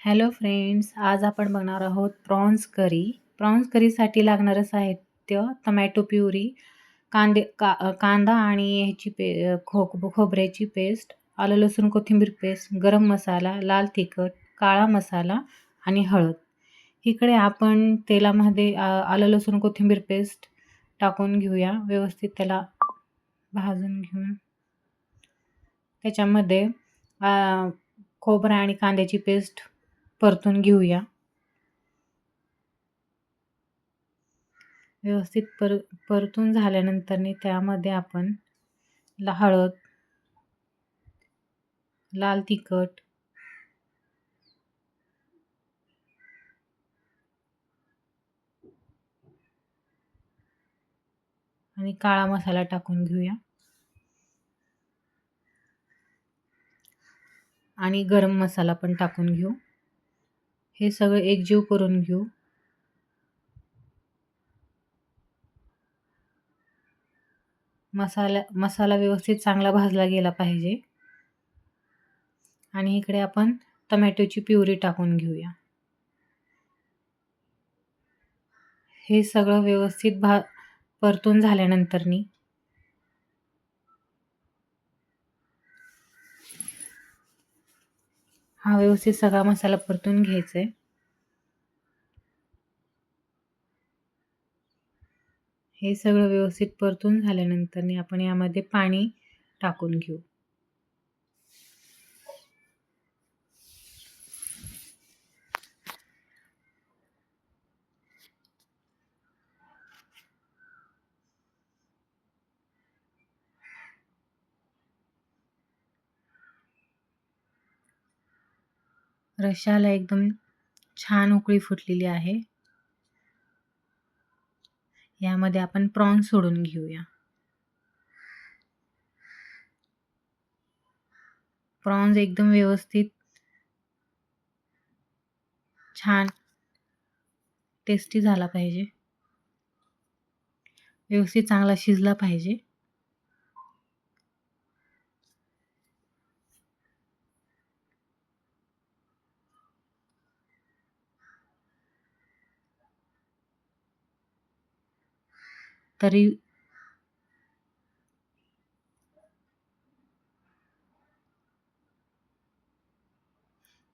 Hello friends आज आपण बघणार आहोत प्रॉन्स करी. प्रॉन्स करीसाठी लागणारं साहित्य टमॅटो प्युरी कांदे का कांदा आणि ह्याची पे खो खोबऱ्याची पेस्ट आलं लसूण कोथिंबीर पेस्ट गरम मसाला लाल तिखट काळा मसाला आणि हळद. इकडे आपण तेलामध्ये आलं लसूण कोथिंबीर पेस्ट टाकून घेऊया. व्यवस्थित त्याला भाजून घेऊन. त्याच्यामध्ये खोबरा आणि कांद्याची पेस्ट परतून घेऊया. व्यवस्थित पर परतून झाल्यानंतरने त्यामध्ये आपण हळद लाल तिखट आणि काळा मसाला टाकून घेऊया. आणि गरम मसाला पण टाकून घेऊ. हे सगळं एकजीव करून घेऊ. मसाला मसाला व्यवस्थित चांगला भाजला गेला पाहिजे. आणि इकडे आपण टमॅटोची प्युरी टाकून घेऊया. हे सगळं व्यवस्थित भा परतून झाल्यानंतरनी हा व्यवस्थित सगळा मसाला परतून घ्यायचा आहे हे सगळं व्यवस्थित परतून झाल्यानंतर आपण यामध्ये पाणी टाकून घेऊ. रशाला एकदम छान उकळी फुटलेली आहे. यामध्ये आपण प्रॉन्स सोडून घेऊया. प्रॉन्स एकदम व्यवस्थित छान टेस्टी झाला पाहिजे. व्यवस्थित चांगला शिजला पाहिजे. तरी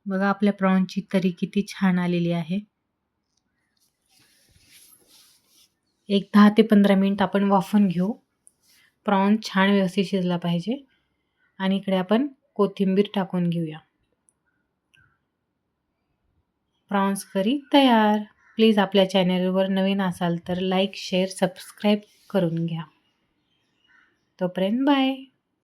बघा आपल्या प्रॉनची तरी किती छान आलेली आहे. एक दहा ते पंधरा मिनिट आपण वाफून घेऊ. प्रॉन छान व्यवस्थित शिजला पाहिजे. आणि इकडे आपण कोथिंबीर टाकून घेऊया. प्रॉन्स करी तयार. प्लीज आपल्या चॅनलवर नवीन असाल तर लाईक शेअर सबस्क्राईब करून घ्या. तोपर्यंत बाय.